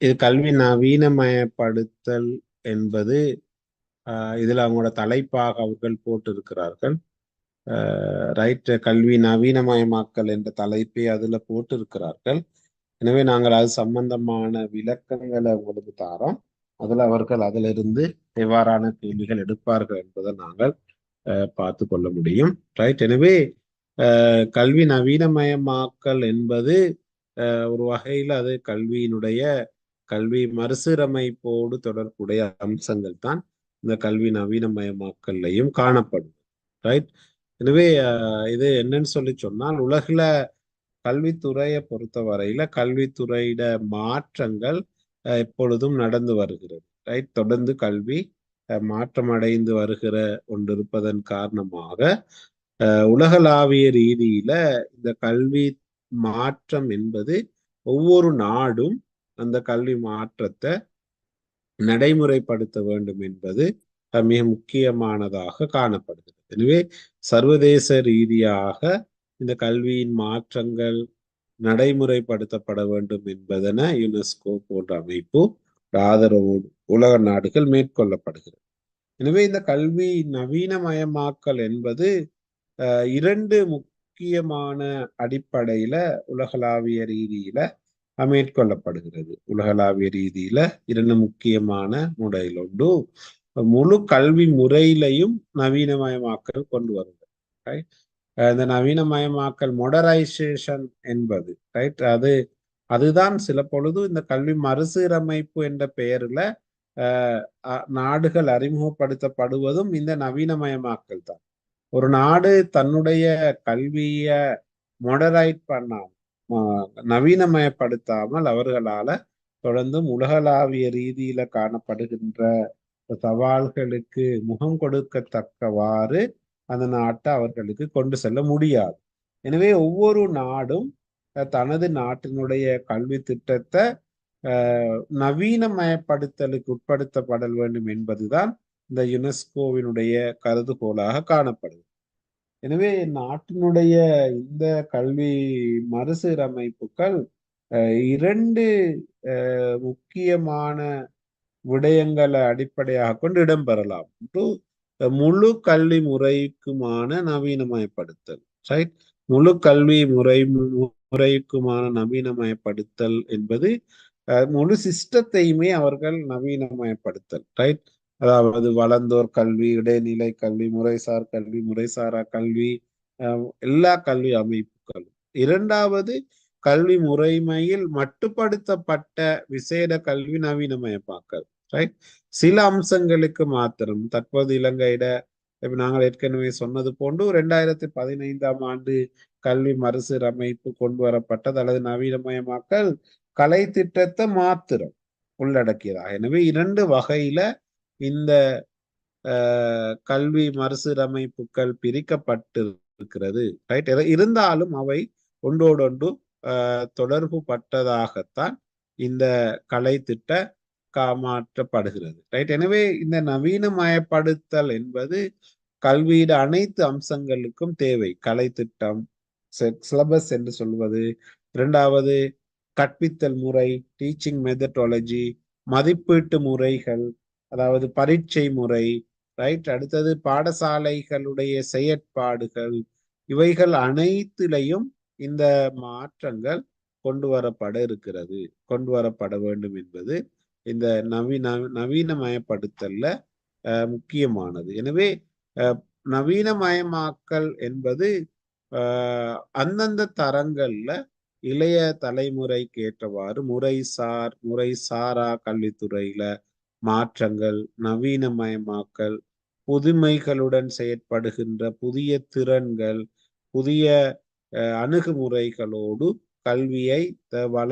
இது கல்வி நவீனமயப்படுத்தல் என்பது இதில் அவங்களோட தலைப்பாக அவர்கள் போட்டிருக்கிறார்கள். ரைட் கல்வி நவீனமயமாக்கல் என்ற தலைப்பை அதில் போட்டிருக்கிறார்கள். எனவே நாங்கள் அது சம்பந்தமான விளக்கங்களை உங்களுக்கு தாரோம். அதில் அவர்கள் அதிலிருந்து எவ்வாறான கேள்விகள் எடுப்பார்கள் என்பதை நாங்கள் பார்த்து கொள்ள முடியும். ரைட் எனவே கல்வி நவீனமயமாக்கல் என்பது ஒரு வகையில் அது கல்வியினுடைய கல்வி மறுசீரமைப்போடு தொடர்புடைய அம்சங்கள் தான் இந்த கல்வி நவீனமயமாக்கல்லையும் காணப்படும் ரைட் எனவே இது என்னன்னு சொல்லி சொன்னால் உலகில கல்வித்துறையை பொறுத்த வரையில கல்வித்துறையிட மாற்றங்கள் எப்பொழுதும் நடந்து வருகிறது. ரைட் தொடர்ந்து கல்வி மாற்றமடைந்து வருகிற கொண்டிருப்பதன் காரணமாக உலகளாவிய ரீதியில இந்த கல்வி மாற்றம் என்பது ஒவ்வொரு நாடும் அந்த கல்வி மாற்றத்தை நடைமுறைப்படுத்த வேண்டும் என்பது மிக முக்கியமானதாக காணப்படுகிறது. எனவே சர்வதேச ரீதியாக இந்த கல்வியின் மாற்றங்கள் நடைமுறைப்படுத்தப்பட வேண்டும் என்பதென யுனெஸ்கோ போன்ற அமைப்பு ஆதரவோடு உலக நாடுகள் மேற்கொள்ளப்படுகிறது. எனவே இந்த கல்வி நவீனமயமாக்கல் என்பது இரண்டு முக்கியமான அடிப்படையில உலகளாவிய ரீதியில மேற்கொள்ளப்படுகிறது. உலகளாவிய ரீதியில இரண்டு முக்கியமான முறையில் உண்டு முழு கல்வி முறையிலையும் நவீனமயமாக்கல் கொண்டு வருகிறது இந்த நவீனமயமாக்கல் மொடரைசேஷன் என்பது ரைட் அது அதுதான் சில பொழுது இந்த கல்வி மறுசீரமைப்பு என்ற பெயர்ல நாடுகள் அறிமுகப்படுத்தப்படுவதும் இந்த நவீனமயமாக்கல் தான். ஒரு நாடு தன்னுடைய கல்விய மொடரைட் பண்ணாம நவீனமயப்படுத்தாமல் அவர்களால தொடர்ந்தும் உலகளாவிய ரீதியில காணப்படுகின்ற சவால்களுக்கு முகம் கொடுக்கத்தக்கவாறு அந்த நாட்டை அவர்களுக்கு கொண்டு செல்ல முடியாது. எனவே ஒவ்வொரு நாடும் தனது நாட்டினுடைய கல்வி திட்டத்தை நவீனமயப்படுத்தலுக்கு உட்படுத்தப்பட வேண்டும் என்பதுதான் இந்த யுனெஸ்கோவினுடைய கருதுகோளாக காணப்படுது. எனவே நாட்டினுடைய இந்த கல்வி மறுசீரமைப்புகள் இரண்டு முக்கியமான விடயங்களை அடிப்படையாக கொண்டு இடம்பெறலாம். முழு கல்வி முறைக்குமான நவீனமயப்படுத்தல் ரைட் முழு கல்வி முறை முறைக்குமான நவீனமயப்படுத்தல் என்பது முழு சிஸ்டத்தையுமே அவர்கள் நவீனமயப்படுத்தல் ரைட் அதாவது வளர்ந்தோர் கல்வி இடைநிலை கல்வி முறைசார் கல்வி முறைசாரா கல்வி எல்லா கல்வி அமைப்புகளும். இரண்டாவது கல்வி முறைமையில் மட்டுப்படுத்தப்பட்ட விசேட கல்வி நவீனமயமாக்கல் ரைட் சில அம்சங்களுக்கு மாத்திரம் தற்போது இலங்கையிட இப்ப நாங்கள் ஏற்கனவே சொன்னது போன்று ரெண்டாயிரத்தி பதினைந்தாம் ஆண்டு கல்வி மறுசீரமைப்பு கொண்டு வரப்பட்டது அல்லது நவீனமயமாக்கல் கலை திட்டத்தை மாத்திரம் உள்ளடக்கியதா? எனவே இரண்டு வகையில இந்த கல்வி மறுசீரமைப்புகள் பிரிக்கப்பட்டிருக்கிறது ரைட் இருந்தாலும் அவை ஒன்றோடொன்று தொடர்பு பட்டதாகத்தான் இந்த கலை திட்ட காமாற்றப்படுகிறது ரைட் எனவே இந்த நவீனமயப்படுத்தல் என்பது கல்வியிட அனைத்து அம்சங்களுக்கும் தேவை. கலை திட்டம் சிலபஸ் என்று சொல்வது இரண்டாவது கற்பித்தல் முறை டீச்சிங் மெத்தடாலஜி மதிப்பீட்டு முறைகள் அதாவது பரீட்சை முறை ரைட் அடுத்தது பாடசாலைகளுடைய செயற்பாடுகள் இவைகள் அனைத்திலையும் இந்த மாற்றங்கள் கொண்டு வரப்பட இருக்கிறது கொண்டு வரப்பட வேண்டும் என்பது இந்த நவீன நவீனமயப்படுத்தல்ல முக்கியமானது. எனவே நவீனமயமாக்கல் என்பது அந்தந்த தரங்கள்ல இளைய தலைமுறைக்கு ஏற்றவாறு முறைசார் முறை சாரா கல்வித்துறையில மாற்றங்கள் நவீனமயமாக்கல் புதுமைகளுடன் செயற்படுகின்ற புதிய திறன்கள் புதிய அணுகுமுறைகளோடு கல்வியை வள